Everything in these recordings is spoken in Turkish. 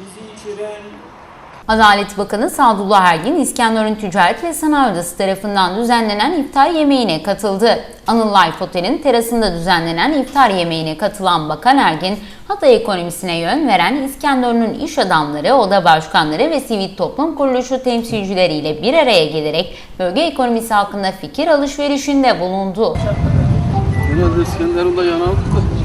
bizi içiren Adalet Bakanı Sadullah Ergin, İskenderun Ticaret ve Sanayi Odası tarafından düzenlenen iftar yemeğine katıldı. Anıl Life Otel'in terasında düzenlenen iftar yemeğine katılan Bakan Ergin, Hatay ekonomisine yön veren İskenderun'un iş adamları, oda başkanları ve sivil toplum kuruluşu temsilcileriyle bir araya gelerek bölge ekonomisi hakkında fikir alışverişinde bulundu. Genelde İskenderun'da yanaldık da.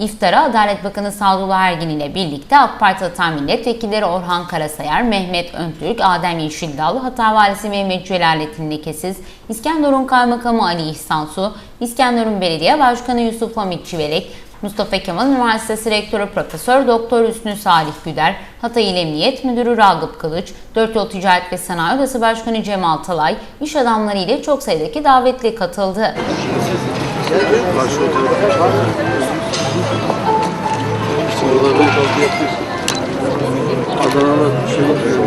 İftara Adalet Bakanı Sadullah Ergin ile birlikte AK Parti Hata Milletvekilleri Orhan Karasayar, Mehmet Öntürk, Adem Yeşildal, Hata Valisi Mehmet Celalettin Lekesiz, İskenderun Kaymakamı Ali İhsan Su, İskenderun Belediye Başkanı Yusuf Hamit Çivelek, Mustafa Kemal Üniversitesi Rektörü Profesör Doktor Hüsnü Salih Güder, Hatay İl Emniyet Müdürü Ragıp Kılıç, Dört Yol Ticaret ve Sanayi Odası Başkanı Cemal Talay, iş adamları ile çok sayıdaki davetli katıldı. Adana'da şey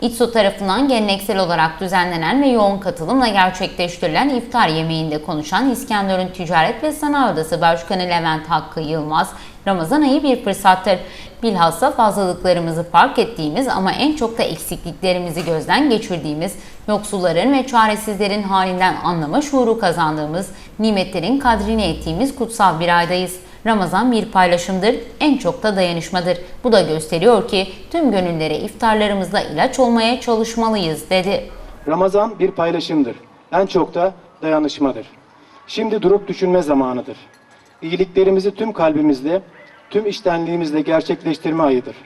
İTSO tarafından geleneksel olarak düzenlenen ve yoğun katılımla gerçekleştirilen iftar yemeğinde konuşan İskenderun Ticaret ve Sanayi Odası Başkanı Levent Hakkı Yılmaz, Ramazan ayı bir fırsattır. Bilhassa fazlalıklarımızı fark ettiğimiz ama en çok da eksikliklerimizi gözden geçirdiğimiz, yoksulların ve çaresizlerin halinden anlama şuuru kazandığımız, nimetlerin kadrini ettiğimiz kutsal bir aydayız. Ramazan bir paylaşımdır, en çok da dayanışmadır. Bu da gösteriyor ki tüm gönüllere iftarlarımızda ilaç olmaya çalışmalıyız dedi. Ramazan bir paylaşımdır. En çok da dayanışmadır. Şimdi durup düşünme zamanıdır. İyiliklerimizi tüm kalbimizle, tüm içtenliğimizle gerçekleştirme ayıdır.